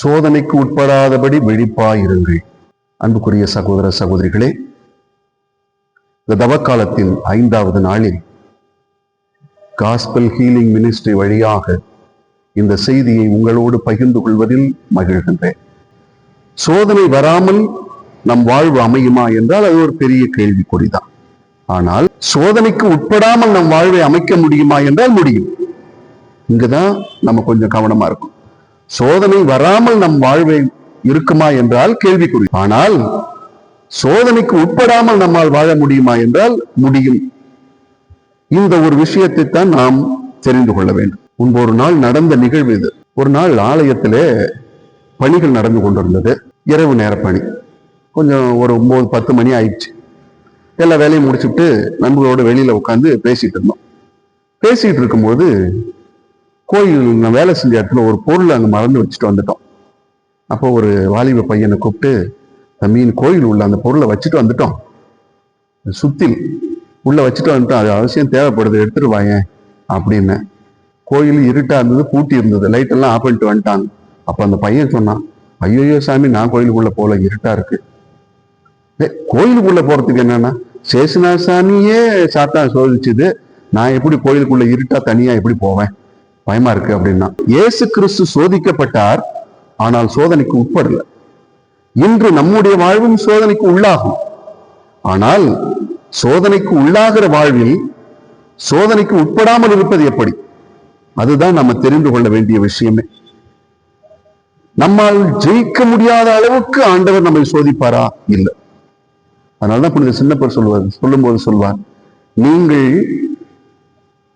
சோதனைக்கு உட்படாதபடி விழிப்பாயிருங்கள். அன்புக்குரிய சகோதர சகோதரிகளே இந்த தவக்காலத்தின் ஐந்தாவது நாளில் காஸ்பல் ஹீலிங் மினிஸ்ட்ரி வழியாக இந்த செய்தியை உங்களோடு பகிர்ந்து கொள்வதில் மகிழ்கின்றேன். சோதனை வராமல் நம் வாழ்வு அமையுமா என்றால் அது ஒரு பெரிய கேள்விக்குறிதான். ஆனால் சோதனைக்கு உட்படாமல் நம் வாழ்வை அமைக்க முடியுமா என்றால் முடியும். இங்குதான் நம்ம கொஞ்சம் கவனமா இருக்கும் சோதனை வராமல் நம் வாழ்வை இருக்குமா என்றால் கேள்விக்குறி. ஆனால் சோதனைக்கு உட்படாமல் நம்மால் வாழ முடியுமா என்றால் முடியும். இந்த ஒரு விஷயத்தை தான் நாம் தெரிந்து கொள்ள வேண்டும். முன்பு ஒரு நாள் நடந்த நிகழ்வு இது. ஒரு நாள் ஆலயத்திலே பணிகள் நடந்து கொண்டிருந்தது. இரவு நேர பணி. கொஞ்சம் ஒரு ஒன்பது பத்து மணி ஆயிடுச்சு. எல்லா வேலையும் முடிச்சுட்டு நண்பர்களோட வெளியில உட்காந்து பேசிட்டு இருந்தோம். பேசிட்டு இருக்கும்போது கோயில் நான் வேலை செஞ்ச இடத்துல ஒரு பொருள் அங்கே மறந்து வச்சுட்டு வந்துட்டோம். அப்போ ஒரு வாலிப பையனை கூப்பிட்டு மீன் கோயில் உள்ள அந்த பொருளை வச்சுட்டு வந்துட்டோம். சுத்தில் உள்ளே வச்சுட்டு வந்துட்டோம். அது அவசியம் தேவைப்படுது எடுத்துட்டு வாயேன் அப்படின்னு. கோயில் இருட்டாக இருந்தது பூட்டி இருந்தது. லைட்டெல்லாம் ஆஃப் பண்ணிட்டு வந்துட்டாங்க. அப்போ அந்த பையன் சொன்னான் ஐயோயோ சாமி நான் கோயிலுக்குள்ளே போகல இருட்டாக இருக்கு. ஏ கோயிலுக்குள்ளே போகிறதுக்கு என்னன்னா சேசுனா சாமியே சாத்தா சோதிச்சுது. நான் எப்படி கோயிலுக்குள்ளே இருட்டாக தனியாக எப்படி போவேன்? பயமா இருக்கு அப்படின்னா இயேசு கிறிஸ்து சோதிக்கப்பட்டார் ஆனால் சோதனைக்கு உட்படல. இன்று நம்முடைய வாழ்வும் சோதனைக்கு உள்ளாகும். ஆனால் சோதனைக்கு உள்ளாகிற வாழ்வில் சோதனைக்கு உட்படாமல் இருப்பது எப்படி? அதுதான் நம்ம தெரிந்து கொள்ள வேண்டிய விஷயமே. நம்மால் ஜெயிக்க முடியாத அளவுக்கு ஆண்டவர் நம்மை சோதிப்பாரா? இல்லை. அதனாலதான் புனித சின்னப்பர் சொல்லுவார் சொல்லும்போது சொல்வார் நீங்கள்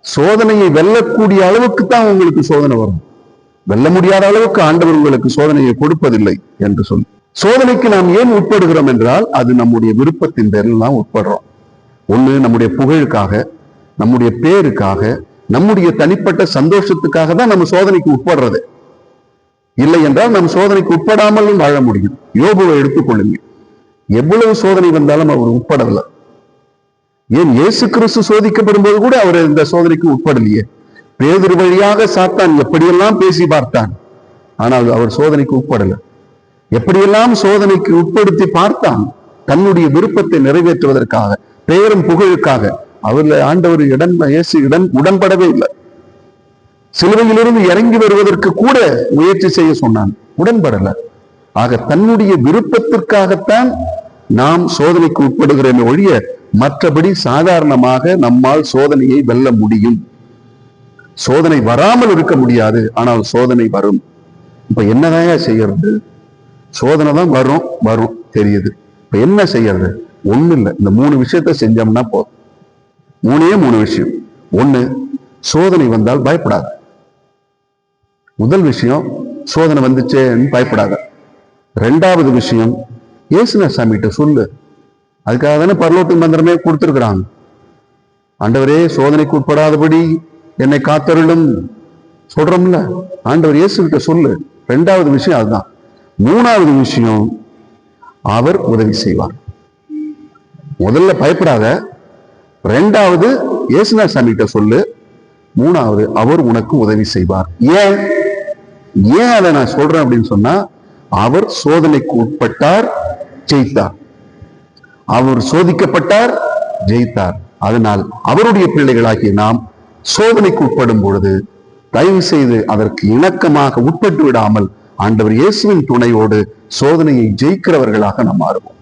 சோதனையை வெல்லக்கூடிய அளவுக்கு தான் உங்களுக்கு சோதனை வரும். வெல்ல முடியாத அளவுக்கு ஆண்டவர் உங்களுக்கு சோதனையை கொடுப்பதில்லை என்று சொல்லி. சோதனைக்கு நாம் ஏன் உட்படுகிறோம் என்றால் அது நம்முடைய விருப்பத்தின் பேரில் தான் உட்படுறோம். ஒண்ணு நம்முடைய புகழுக்காக நம்முடைய பேருக்காக நம்முடைய தனிப்பட்ட சந்தோஷத்துக்காக தான் நம்ம சோதனைக்கு உட்படுறது. இல்லை என்றால் நம் சோதனைக்கு உட்படாமலும் வாழ முடியும். யோபுவை எடுத்துக்கொள்ளுங்க எவ்வளவு சோதனை வந்தாலும் அவர் உட்படவில்லை. ஏன் இயேசு கிறிஸ்து சோதிக்கப்படும் போது கூட அவர் இந்த சோதனைக்கு உட்படலையே? பேதர் வழியாக சாத்தான் எப்படியெல்லாம் பேசி பார்த்தான்? ஆனால் அவர் சோதனைக்கு உட்படல. எப்படியெல்லாம் சோதனைக்கு உட்படுத்தி பார்த்தான்? தன்னுடைய விருப்பத்தை நிறைவேற்றுவதற்காக பெயரும் புகழுக்காக. அவர்ல ஆண்டவர் இடம் இயேசு இடம் உடன்படவே இல்லை. சிலுவையிலிருந்து இறங்கி வருவதற்கு கூட முயற்சி செய்ய சொன்னான். உடன்படல. ஆக தன்னுடைய விருப்பத்திற்காகத்தான் நாம் சோதனைக்கு உட்படுகிறோமே ஒழிய மற்றபடி சாதாரணமாக நம்மால் சோதனையை வெல்ல முடியும். சோதனை வராமல் இருக்க முடியாது ஆனால் சோதனை வரும். இப்ப என்னதான் செய்யறது? சோதனை தான் வரும் வரும் தெரியுது. இப்ப என்ன செய்யறது? ஒண்ணு இல்லை. இந்த மூணு விஷயத்த செஞ்சோம்னா போதும். மூணே மூணு விஷயம். ஒண்ணு சோதனை வந்தால் பயப்படாது. முதல் விஷயம் சோதனை வந்துச்சேன்னு பயப்படாத. ரெண்டாவது விஷயம் ஏசுன சாமிகிட்ட சொல்லு. அதுக்காக தானே பரலோட்டு மந்திரமே கொடுத்துருக்குறாங்க. ஆண்டவரே சோதனைக்கு உட்படாதபடி என்னை காத்தருளும். சொல்றோம்ல? ஆண்டவர் இயேசுகிட்ட சொல்லு. ரெண்டாவது விஷயம் அதுதான். மூணாவது விஷயம் அவர் உதவி செய்வார். முதல்ல பயப்படாத. ரெண்டாவது இயேசுனா சாமிகிட்ட சொல்லு. மூணாவது அவர் உனக்கு உதவி செய்வார். ஏன்? ஏன் அதை நான் சொல்றேன் அப்படின்னு சொன்னா அவர் சோதனைக்கு உட்பட்டார் ஜெயித்தார். அவர் சோதிக்கப்பட்டார் ஜெயித்தார். அதனால் அவருடைய பிள்ளைகளாகிய நாம் சோதனைக்கு உட்படும் பொழுது தயவு செய்து அதற்கு இணக்கமாக உட்பட்டு விடாமல் ஆண்டவர் இயேசுவின் துணையோடு சோதனையை ஜெயிக்கிறவர்களாக நாம் மாறுவோம்.